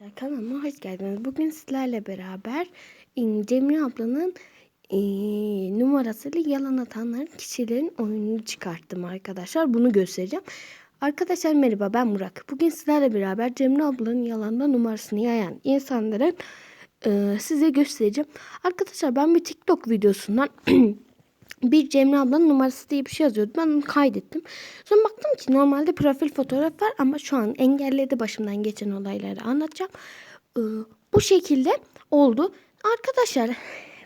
Arkadaşlar kanalıma hoş geldiniz. Bugün sizlerle beraber Cemre ablanın e, numarasıyla yalan atanların kişilerin oyununu çıkarttım arkadaşlar. Bunu göstereceğim. Arkadaşlar merhaba ben Murak. Bugün sizlerle beraber Cemre ablanın yalanda numarasını yayan insanların e, size göstereceğim. Arkadaşlar ben bir TikTok videosundan bir Cemre ablanın numarası diye bir şey yazıyordu. Ben onu kaydettim. Sonra baktım ki normalde profil fotoğraf var ama şu an engelledi başımdan geçen olayları anlatacağım. Ee, bu şekilde oldu. Arkadaşlar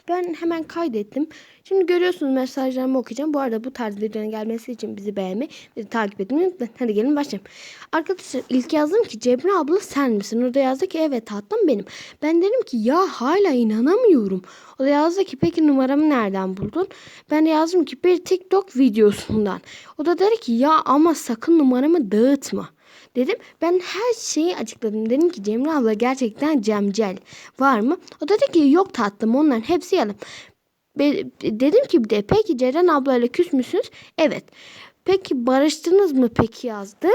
ben hemen kaydettim. Şimdi görüyorsunuz mesajlarımı okuyacağım. Bu arada bu tarz videonun gelmesi için bizi beğenmeyi, bizi takip etmeyi unutmayın. Hadi gelin başlayalım. Arkadaşlar ilk yazdım ki Cemre abla sen misin? Orada yazdı ki evet tatlım benim. Ben dedim ki ya hala inanamıyorum. O da yazdı ki peki numaramı nereden buldun? Ben de yazdım ki bir TikTok videosundan. O da dedi ki ya ama sakın numaramı dağıtma. Dedim ben her şeyi açıkladım. Dedim ki Cemre abla gerçekten Cemcel var mı? O da dedi ki yok tatlım onların hepsi yalan. Be- dedim ki de peki Ceren ablayla küs müsünüz? Evet. Peki barıştınız mı peki yazdı.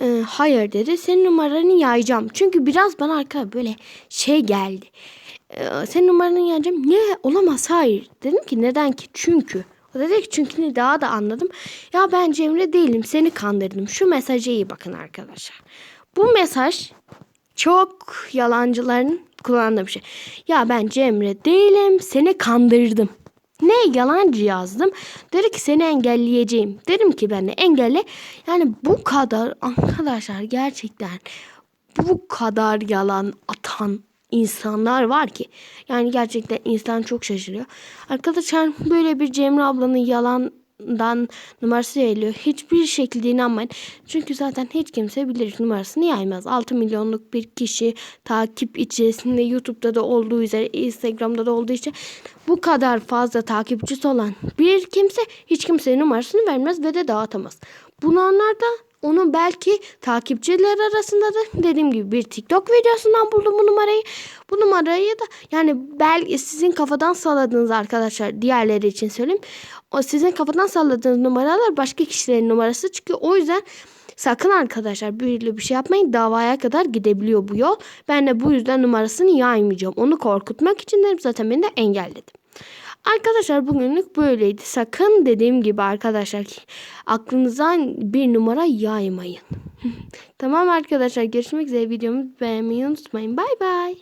Ee, hayır dedi. Senin numaranı yayacağım. Çünkü biraz bana arka böyle şey geldi. Ee, senin numaranı yayacağım. Ne? Olamaz. Hayır. Dedim ki neden ki? Çünkü. O dedi ki çünkü daha da anladım. Ya ben Cemre değilim. Seni kandırdım. Şu mesaja iyi bakın arkadaşlar. Bu mesaj çok yalancıların kullandığı bir şey. Ya ben Cemre değilim. Seni kandırdım. Ne yalancı yazdım. Dedi ki seni engelleyeceğim. Dedim ki ben de engelle. Yani bu kadar arkadaşlar gerçekten bu kadar yalan atan insanlar var ki. Yani gerçekten insan çok şaşırıyor. Arkadaşlar böyle bir Cemre ablanın yalandan numarası yayılıyor. Hiçbir şekilde inanmayın. Çünkü zaten hiç kimse bilir numarasını yaymaz. 6 milyonluk bir kişi takip içerisinde YouTube'da da olduğu üzere Instagram'da da olduğu için bu kadar fazla takipçisi olan bir kimse hiç kimsenin numarasını vermez ve de dağıtamaz. Bunlar da onun belki takipçiler arasında da dediğim gibi bir TikTok videosundan buldum bu numarayı. Bu numarayı da yani belki sizin kafadan salladığınız arkadaşlar diğerleri için söyleyeyim. O sizin kafadan salladığınız numaralar başka kişilerin numarası çıkıyor. O yüzden sakın arkadaşlar böyle bir şey yapmayın. Davaya kadar gidebiliyor bu yol. Ben de bu yüzden numarasını yaymayacağım. Onu korkutmak için dedim zaten beni de engelledim. Arkadaşlar bugünlük böyleydi. Sakın dediğim gibi arkadaşlar aklınızdan bir numara yaymayın. tamam arkadaşlar görüşmek üzere videomu beğenmeyi unutmayın. Bay bay.